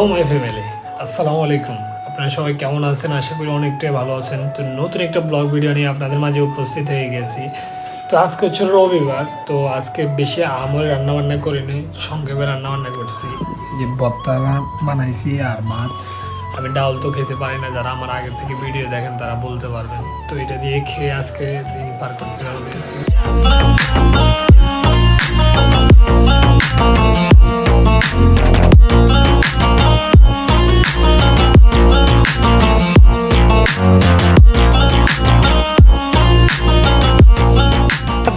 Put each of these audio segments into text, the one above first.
আসসালামু আলাইকুম আপনারা সবাই কেমন আছেন? আশা করি অনেকটাই ভালো আছেন। তো নতুন একটা ব্লগ ভিডিও নিয়ে আপনাদের মাঝে উপস্থিত হয়ে গেছি। তো আজকে হচ্ছে রবিবার। তো আজকে বেশি আমরে রান্নাবান্না করিনি সংক্ষেপে রান্নাবান্না করছি। যে বত্তা বানাইছি আর ভাত। আমি ডাল তো খেতে পারি না। যারা আমার আগের থেকে ভিডিও দেখেন, তারা বলতে পারবেন। তো এটা দিয়ে খেয়ে আজকে দিন পার করতে হবে।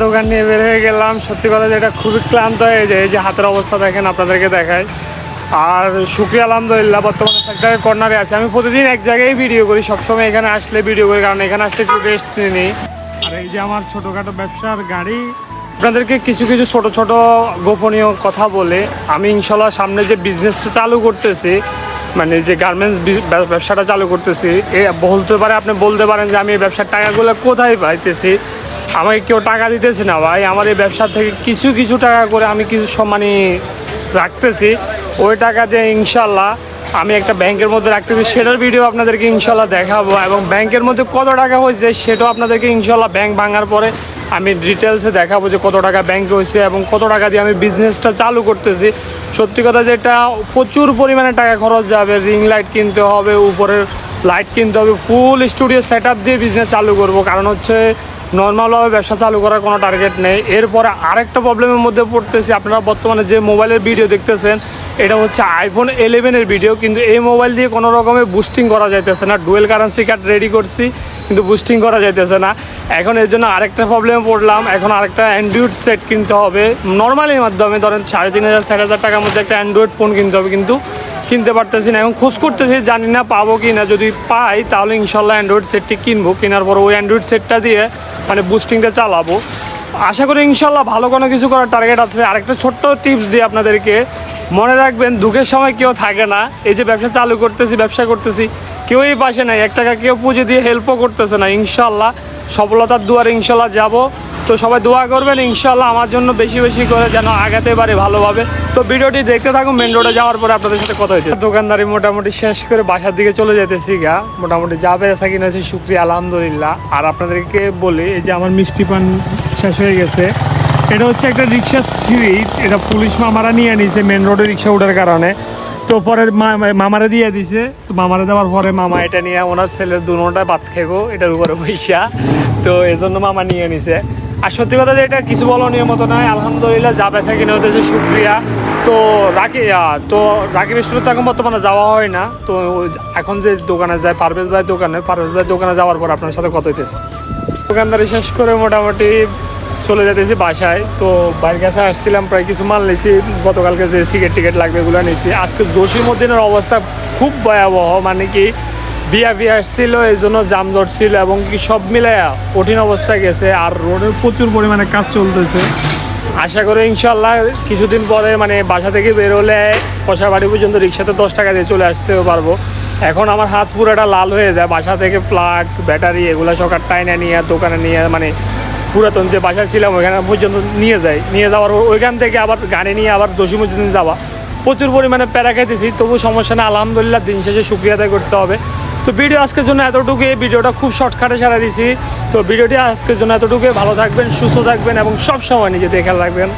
দোকান নিয়ে বের হয়ে গেলাম। সত্যি কথা যেটা খুবই ক্লান্ত হয়ে যায়, এই যে হাতের অবস্থা দেখেন আপনাদেরকে দেখায় আর শুক্রিয়া, আলহামদুলিল্লাহ, বর্তমানে সেক্টরের কর্নারে আছে। আমি প্রতিদিন এক জায়গায় ভিডিও করি, সবসময় এখানে আসলে ভিডিও করি, কারণ এখানে আসলে একটু রেস্ট নিই। আর এই যে আমার ছোটোখাটো ব্যবসার গাড়ি, আপনাদেরকে কিছু কিছু ছোট ছোট গোপনীয় কথা বলে, আমি ইনশাল্লাহ সামনে যে বিজনেসটা চালু করতেছি মানে যে গার্মেন্টস ব্যবসাটা চালু করতেছি, এ বলতে পারে, আপনি বলতে পারেন যে আমি এই ব্যবসার টাকাগুলো কোথায় পাইতেছি? আমাকে কেউ টাকা দিতেছে না ভাই। আমার এই ব্যবসা থেকে কিছু কিছু টাকা করে আমি কিছু সম্মানী রাখতেছি। ওই টাকা দিয়ে ইনশাল্লাহ আমি একটা ব্যাংকের মধ্যে রাখতেছি। সেটার ভিডিও আপনাদেরকে ইনশাল্লাহ দেখাবো এবং ব্যাংকের মধ্যে কত টাকা হয়েছে সেটাও আপনাদেরকে ইনশাল্লাহ ব্যাংক ভাঙার পরে আমি ডিটেলসে দেখাবো যে কত টাকা ব্যাংকে হয়েছে এবং কত টাকা দিয়ে আমি বিজনেসটা চালু করতেছি। সত্যি কথা যেটা, প্রচুর পরিমাণে টাকা খরচ যাবে। রিং লাইট কিনতে হবে, উপরের লাইট কিনতে হবে ফুল স্টুডিও সেট দিয়ে বিজনেস চালু করব। কারণ হচ্ছে নর্মালভাবে ব্যবসা চালু করার কোনো টার্গেট নেই। এরপরে আরেকটা প্রবলেমের মধ্যে পড়তেছি, আপনারা বর্তমানে যে মোবাইলের ভিডিও দেখতেছেন, এটা হচ্ছে আইফোন ইলেভেনের ভিডিও কিন্তু এই মোবাইল দিয়ে কোনো রকমের বুস্টিং করা যাইতেছে না। ডুয়েল কারেন্সি কার্ড রেডি করছি, কিন্তু বুস্টিং করা যাইতেছে না। এখন এর জন্য আরেকটা প্রবলেমে পড়লাম, এখন আরেকটা অ্যান্ড্রয়েড সেট কিনতে হবে। নর্মালির মাধ্যমে ধরেন সাড়ে তিন হাজার, চার হাজার টাকার মধ্যে একটা অ্যান্ড্রয়েড ফোন কিনতে হবে, কিন্তু কিনতে পারতেছি না, এখন খোঁজ করতেছি, জানি না পাবো কি না যদি পাই, তাহলে ইনশাল্লাহ অ্যান্ড্রয়েড সেটটি কিনবো। কেনার পর ওই অ্যান্ড্রয়েড সেটটা দিয়ে মানে বুস্টিংটা চালাবো। আশা করি ইনশাল্লাহ ভালো কোনো কিছু করার টার্গেট আছে। আরেকটা ছোট্ট টিপস দিই আপনাদেরকে মনে রাখবেন, দুঃখের সময় কেউ থাকে না। এই যে ব্যবসা চালু করতেছি, ব্যবসা করতেছি কেউই পাশে নাই। এক টাকা কেউ পুজো দিয়ে হেল্পও করতেছে না। ইনশাল্লাহ সফলতার দুয়ারে ইনশাল্লাহ যাব। তো সবাই দোয়া করবেন ইনশাল্লাহ আমার জন্য বেশি বেশি করে যেন আগাতে পারে ভালোভাবে। তো ভিডিওটি দেখতে থাকুন মেন রোডে যাওয়ার পরে আপনাদের সাথে কথা হয়েছে দোকানদারি মোটামুটি শেষ করে বাসার দিকে চলে যেতেছি গা। মোটামুটি যা বেচা কিনা হয়েছে শুক্রিয়া, আলহামদুলিল্লাহ। আর আপনাদেরকে বলি, এই যে আমার মিষ্টি পান শেষ হয়ে গেছে। এটা হচ্ছে একটা রিক্সা সিঁড়ি, এটা পুলিশ মামারা নিয়ে নিছে মেন রোডে রিক্সা ওঠার কারণে। তো পরে মামারে দিয়ে দিছে, তো মামারে দেওয়ার পরে মামা এটা নিয়ে ওনার ছেলের দু দুনোটা ভাত খেগো এটার উপরে পয়সা তো এজন্য মামা নিয়ে নিছে আর সত্যি কথা যে এটা কিছু বলনীয় মতো নয় আলহামদুলিল্লাহ যা বেচা কিনে হতেছে শুক্রিয়া তো আহ, তো রাকিব স্টোরে তো এখন বর্তমানে যাওয়া হয় না। তো এখন যে দোকানে যায় পারভেজ ভাই দোকানে পারভেজ ভাই দোকানে যাওয়ার পর আপনার সাথে কথা হইতেছে। দোকানদারি শেষ করে মোটামুটি চলে যেতেছি বাসায়। তো বাড়ির কাছে আসছিলাম প্রায় কিছু মাল নিয়েছি গতকালকে যে সিগারেট টিকেট লাগবে এগুলো নিয়েছি আজকে জসিমুদ্দিনের অবস্থা খুব ভয়াবহ মানে কি বিয়া বিয়া আসছিল এই জন্য জামজট ছিল এবং কি সব মিলে কঠিন অবস্থা গেছে আর রোডের প্রচুর পরিমাণে কাজ চলতেছে। আশা করি ইনশাল্লাহ কিছুদিন পরে মানে বাসা থেকে বেরোলে কষা বাড়ি পর্যন্ত রিক্সাতে দশ টাকা দিয়ে চলে আসতেও পারব। এখন আমার হাত পুরোটা লাল হয়ে যায়, বাসা থেকে ফ্লাক্স ব্যাটারি এগুলো সকার টাইনে নিয়ে, দোকানে নিয়ে মানে পুরাতন যে বাসায় ছিলাম ওইখানে পর্যন্ত নিয়ে যাই। নিয়ে যাওয়ার ওইখান থেকে আবার গাড়ি নিয়ে আবার জসিমুদ্দিন যাওয়া। প্রচুর পরিমাণে প্যারা খাইতেছি, তবু সমস্যা না আলহামদুলিল্লাহ দিন শেষে শুক্রিয়া করতে হবে। তো ভিডিও আজকের জন্য এতটুকু এই ভিডিওটা খুব শর্টকাটে সারা দিছি তো ভিডিওটি আজকের জন্য এতটুকু ভালো থাকবেন, সুস্থ থাকবেন এবং সব সময় নিজেদের খেয়াল রাখবেন।